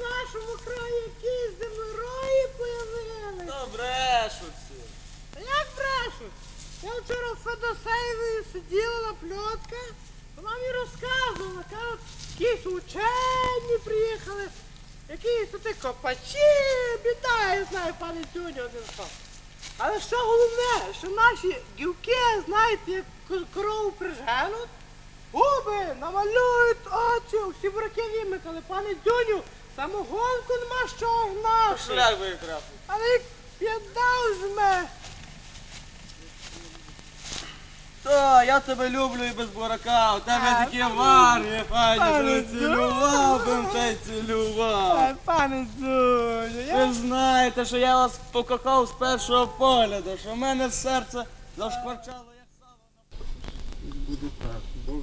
нашому краю якісь землерої появились. Та брешуть всі. Та як брешуть? Я вчора в Федосеєвою сиділа на пльотках, вона мені розказувала, кажуть, якісь учені приїхали, якісь тут копачі, біда, я знаю, пане Тюню, один хто. Але що головне, що наші дівки, знаєте, як корову приженуть, губи намалюють очі, всі браки вимикали, пане Дюню самогонку нема з чого гнати. Шлях би якраз. Але як біда візьме. Та, я тебе люблю і без бурака, у тебе А, такі пане- варні, файні, пане що цілював, бим та й цілював. Ай, пане я... Ви знаєте, що я вас покохав з першого погляду, що в мене серце зашкварчало, як сало. Буде так, знає.